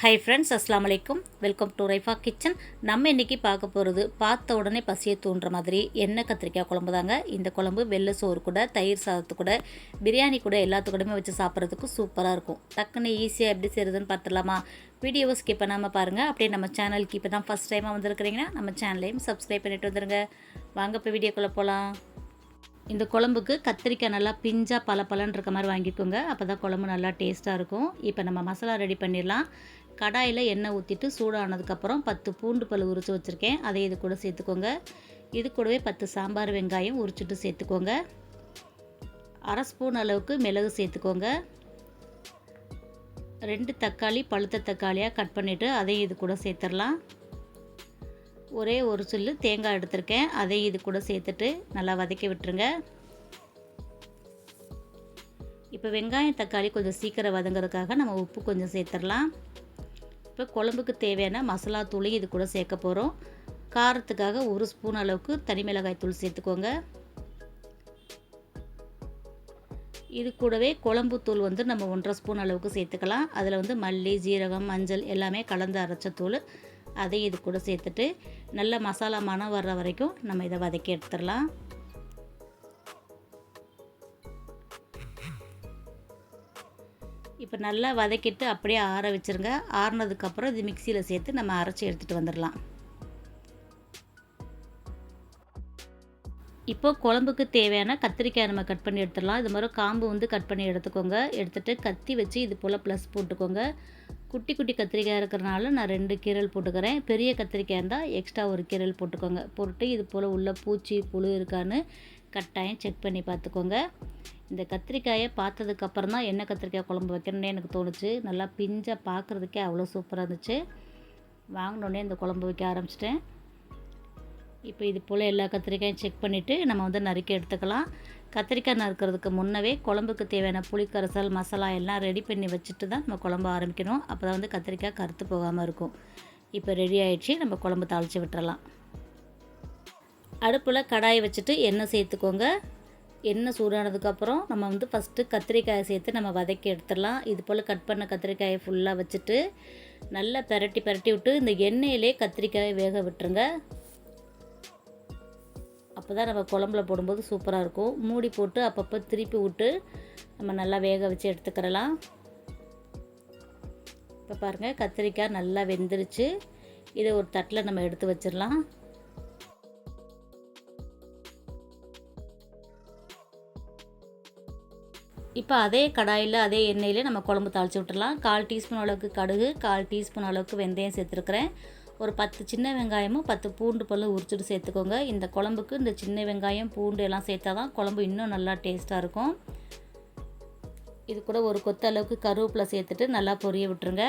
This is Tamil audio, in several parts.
ஹை ஃப்ரெண்ட்ஸ் அஸ்லாம் வலைக்கும் வெல்கம் டு ரைஃபா கிச்சன் நம்ம இன்றைக்கி பார்க்க போகிறது பார்த்த உடனே பசியை தூண்டுற மாதிரி எண்ணெய் கத்திரிக்காய் குழம்பு தாங்க. இந்த குழம்பு வெள்ளை சோறு கூட தயிர் சாதத்து கூட பிரியாணி கூட எல்லாத்துக்கூடமே வச்சு சாப்பிட்றதுக்கு சூப்பராக இருக்கும். டக்குன்னு ஈஸியாக எப்படி செய்கிறதுன்னு பார்த்துடலாமா? வீடியோவை ஸ்கிப் பண்ணாமல் பாருங்கள் அப்படியே நம்ம சேனலுக்கு இப்போ தான் ஃபஸ்ட் டைமாக வந்திருக்கிறீங்கன்னா நம்ம சேனலையும் சப்ஸ்கிரைப் பண்ணிட்டு வந்துடுங்க வாங்க இப்போ வீடியோக்குள்ளே போகலாம் இந்த குழம்புக்கு கத்திரிக்காய் நல்லா பிஞ்சாக பல பலன் இருக்க மாதிரி வாங்கிக்கோங்க. அப்போ தான் குழம்பு நல்லா டேஸ்ட்டாக இருக்கும். இப்போ நம்ம மசாலா ரெடி பண்ணிடலாம். கடாயில் எண்ணெய் ஊற்றிட்டு சூடானதுக்கப்புறம் பத்து பூண்டு பல் உரித்து வச்சுருக்கேன். அதை இது கூட சேர்த்துக்கோங்க. இது கூடவே பத்து சாம்பார் வெங்காயம் உரிச்சிட்டு சேர்த்துக்கோங்க. அரை ஸ்பூன் அளவுக்கு மிளகு சேர்த்துக்கோங்க. ரெண்டு தக்காளி பழுத்த தக்காளியாக கட் பண்ணிவிட்டு அதையும் இது கூட சேர்த்துடலாம். ஒரே ஒரு சொல்லு தேங்காய் எடுத்திருக்கேன். அதையும் இது கூட சேர்த்துட்டு நல்லா வதக்கி விட்டுருங்க. இப்போ வெங்காயம் தக்காளி கொஞ்சம் சீக்கிரம் வதங்கிறதுக்காக நம்ம உப்பு கொஞ்சம் சேர்த்துடலாம். இப்போ குழம்புக்கு தேவையான மசாலா தூளையும் இது கூட சேர்க்க போகிறோம் காரத்துக்காக ஒரு ஸ்பூன் அளவுக்கு தனி மிளகாய் தூள் சேர்த்துக்கோங்க. இது கூடவே குழம்பு தூள் வந்து நம்ம ஒன்றரை ஸ்பூன் அளவுக்கு சேர்த்துக்கலாம். அதில் வந்து மல்லி ஜீரகம் மஞ்சள் எல்லாமே கலந்து அரைச்ச தூள். அதை இது கூட சேர்த்துட்டு நல்ல மசாலா மனம் வர்ற வரைக்கும் நம்ம இதை வதக்கி எடுத்துடலாம். இப்போ நல்லா வதக்கிட்டு அப்படியே ஆற வச்சுருங்க. ஆறினதுக்கப்புறம் இது மிக்சியில் சேர்த்து நம்ம அரைச்சி எடுத்துகிட்டு வந்துடலாம். இப்போ குழம்புக்கு தேவையான கத்திரிக்காய் நம்ம கட் பண்ணி எடுத்துடலாம். இது மாதிரி காம்பு வந்து கட் பண்ணி எடுத்துக்கோங்க. எடுத்துகிட்டு கத்தி வச்சு இது போல் ப்ளஸ் போட்டுக்கோங்க. குட்டி குட்டி கத்திரிக்காய் இருக்கிறனால நான் ரெண்டு கீரல் போட்டுக்கிறேன். பெரிய கத்திரிக்காய் இருந்தால் எக்ஸ்ட்ரா ஒரு கீரல் போட்டுக்கோங்க. போட்டு இது போல் உள்ள பூச்சி புழு இருக்கான்னு கட்டாயம் செக் பண்ணி பார்த்துக்கோங்க. இந்த கத்திரிக்காயை பார்த்ததுக்கப்புறம் தான் என்ன கத்திரிக்காய் குழம்பு வைக்கணும்னே எனக்கு தோணுச்சு. நல்லா பிஞ்சாக பார்க்குறதுக்கே அவ்வளோ சூப்பராக இருந்துச்சு. வாங்கினோடனே இந்த குழம்பு வைக்க ஆரம்பிச்சிட்டேன். இப்போ இது போல் எல்லா கத்திரிக்காயும் செக் பண்ணிவிட்டு நம்ம வந்து நறுக்கி எடுத்துக்கலாம். கத்திரிக்காய் நறுக்கிறதுக்கு முன்னவே குழம்புக்கு தேவையான புளிக்கரைசல் மசாலா எல்லாம் ரெடி பண்ணி வச்சுட்டு தான் நம்ம குழம்பு ஆரம்பிக்கணும். அப்போ தான் வந்து கத்திரிக்காய் கருத்து போகாமல் இருக்கும். இப்போ ரெடி ஆகிடுச்சு நம்ம குழம்பு தாளித்து விட்டுறலாம். அடுப்பில் கடாயை வச்சுட்டு எண்ணெய் சேர்த்துக்கோங்க. எண்ணெய் சூடானதுக்கப்புறம் நம்ம வந்து ஃபஸ்ட்டு கத்திரிக்காயை சேர்த்து நம்ம வதக்கி எடுத்துடலாம். இது போல் கட் பண்ண கத்திரிக்காயை ஃபுல்லாக வச்சுட்டு நல்லா பெரட்டி பெரட்டி விட்டு இந்த எண்ணெயிலே கத்திரிக்காயை வேக விட்டுருங்க. அப்போ தான் நம்ம குழம்புல போடும்போது சூப்பராக இருக்கும். மூடி போட்டு அப்பப்போ திருப்பி விட்டு நம்ம நல்லா வேக வச்சு எடுத்துக்கிறலாம். இப்போ பாருங்கள் கத்திரிக்காய் நல்லா வெந்துருச்சு. இதை ஒரு தட்டில் நம்ம எடுத்து வச்சிடலாம். இப்போ அதே கடாயில் அதே எண்ணெயில் நம்ம குழம்பு தாளித்து விட்டுடலாம். கால் டீஸ்பூன் அளவுக்கு கடுகு கால் டீஸ்பூன் அளவுக்கு வெந்தயம் சேர்த்துருக்குறேன். ஒரு பத்து சின்ன வெங்காயமும் பத்து பூண்டு பல்லும் உரிச்சிட்டு சேர்த்துக்கோங்க. இந்த குழம்புக்கு இந்த சின்ன வெங்காயம் பூண்டு எல்லாம் சேர்த்தா தான் குழம்பு இன்னும் நல்லா டேஸ்ட்டாக இருக்கும். இது கூட ஒரு கொத்த அளவுக்கு கருவேப்பிலை சேர்த்துட்டு நல்லா பொரிய விட்டுருங்க.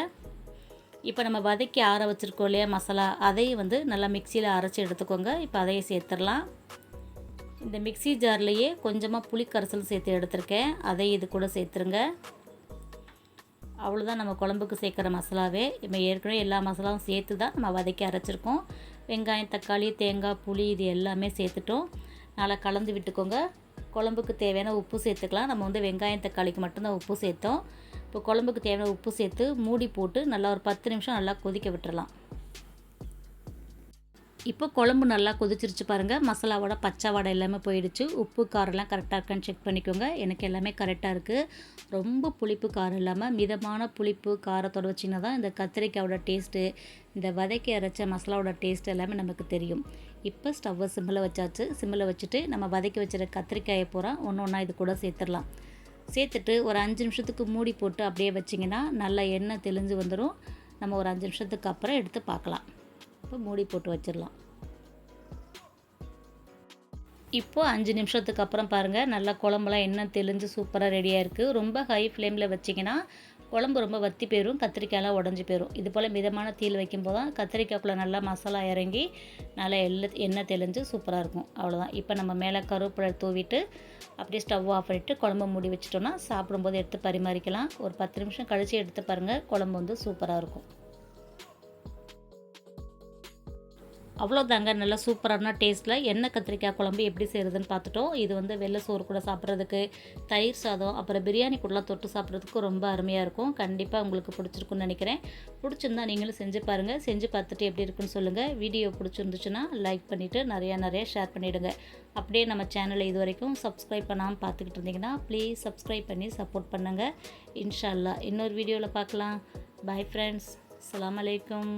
இப்போ நம்ம வதக்கி ஆற வச்சுருக்கோம் இல்லையா மசாலா அதையும் வந்து நல்லா மிக்சியில் அரைச்சி எடுத்துக்கோங்க. இப்போ அதையும் சேர்த்துடலாம். இந்த மிக்சி ஜார்லேயே கொஞ்சமாக புளி கரைசல் சேர்த்து எடுத்திருக்கேன். அதை இது கூட சேர்த்துருங்க. அவ்வளோதான் நம்ம குழம்புக்கு சேர்க்குற மசாலாவே. இப்போ ஏற்கனவே எல்லா மசாலாவும் சேர்த்து தான் நம்ம வதக்கி அரைச்சிருக்கோம். வெங்காயம் தக்காளி தேங்காய் புளி இது எல்லாமே சேர்த்துட்டோம். நல்லா கலந்து விட்டுக்கோங்க. குழம்புக்கு தேவையான உப்பு சேர்த்துக்கலாம். நம்ம வந்து வெங்காயம் தக்காளிக்கு மட்டும்தான் உப்பு சேர்த்தோம். இப்போ குழம்புக்கு தேவையான உப்பு சேர்த்து மூடி போட்டு நல்லா ஒரு பத்து நிமிஷம் நல்லா கொதிக்க விட்டுறலாம். இப்போ குழம்பு நல்லா கொதிச்சிருச்சு பாருங்கள் மசாலாவோட பச்சை வடை எல்லாமே போயிடுச்சு. உப்பு காரெல்லாம் கரெக்டாக இருக்கான்னு செக் பண்ணிக்கோங்க. எனக்கு எல்லாமே கரெக்டாக இருக்குது ரொம்ப புளிப்பு காரம் இல்லாமல் மிதமான புளிப்பு காரத்தோடு வச்சிங்கன்னா தான் இந்த கத்திரிக்காயோட டேஸ்ட்டு இந்த வதக்கி அரைச்ச மசாலாவோட டேஸ்ட் எல்லாமே நமக்கு தெரியும். இப்போ ஸ்டவ்வை சிம்மில் வச்சாச்சு. சிம்மில் வச்சுட்டு நம்ம வதக்கி வச்சுருக்க கத்திரிக்காயை பூரா ஒன்று ஒன்றா இது கூட சேர்த்துடலாம். சேர்த்துட்டு ஒரு அஞ்சு நிமிஷத்துக்கு மூடி போட்டு அப்படியே வச்சிங்கன்னா நல்லா எண்ணெய் தெளிஞ்சு வந்துடும் நம்ம ஒரு அஞ்சு நிமிஷத்துக்கு அப்புறம் எடுத்து பார்க்கலாம். இப்போ மூடி போட்டு வச்சிடலாம். இப்போது அஞ்சு நிமிஷத்துக்கு அப்புறம் பாருங்கள் நல்லா குழம்புலாம் எண்ணெய் தெளிஞ்சு சூப்பராக ரெடியாக இருக்குது ரொம்ப ஹை ஃப்ளேமில் வச்சிங்கன்னா குழம்பு ரொம்ப வத்தி போயிடும் கத்திரிக்காயெலாம் உடஞ்சி போயிடும் இது போல் மிதமான தீல் வைக்கும்போது தான் கத்திரிக்காய்க்குள்ளே நல்லா மசாலா இறங்கி நல்லா எள்ள எண்ணெய் தெளிஞ்சு சூப்பராக இருக்கும். அவ்வளோதான் இப்போ நம்ம மேலே கருவேப்பிலை தூவிட்டு அப்படியே ஸ்டவ் ஆஃப் பண்ணிவிட்டு குழம்பு மூடி வச்சிட்டோன்னா சாப்பிடும்போது எடுத்து பரிமாறிக்கலாம். ஒரு பத்து நிமிஷம் கழித்து எடுத்து பாருங்கள் குழம்பு வந்து சூப்பராக இருக்கும். அவ்வளோதாங்க நல்லா சூப்பரான டேஸ்ட்டில் எண்ணெய் கத்திரிக்காய் குழம்பு எப்படி செய்கிறதுன்னு பார்த்துட்டோம். இது வந்து வெள்ளை சோறு கூட சாப்பிட்றதுக்கு தயிர் சாதம் அப்புறம் பிரியாணி கூடலாம் தொட்டு சாப்பிட்றதுக்கு ரொம்ப அருமையாக இருக்கும். கண்டிப்பாக உங்களுக்கு பிடிச்சிருக்குன்னு நினைக்கிறேன். பிடிச்சிருந்தா நீங்களும் செஞ்சு பாருங்கள் செஞ்சு பார்த்துட்டு எப்படி இருக்குன்னு சொல்லுங்கள் வீடியோ பிடிச்சிருந்துச்சுன்னா லைக் பண்ணிவிட்டு நிறையா நிறையா ஷேர் பண்ணிவிடுங்க அப்படியே நம்ம சேனலை இது வரைக்கும் சப்ஸ்கிரைப் பண்ணாமல் பார்த்துக்கிட்டு இருந்தீங்கன்னா ப்ளீஸ் சப்ஸ்கிரைப் பண்ணி சப்போர்ட் பண்ணுங்கள் இன்ஷால்லா இன்னொரு வீடியோவில் பார்க்கலாம். பாய் ஃப்ரெண்ட்ஸ் அஸ்ஸலாமு அலைக்கும்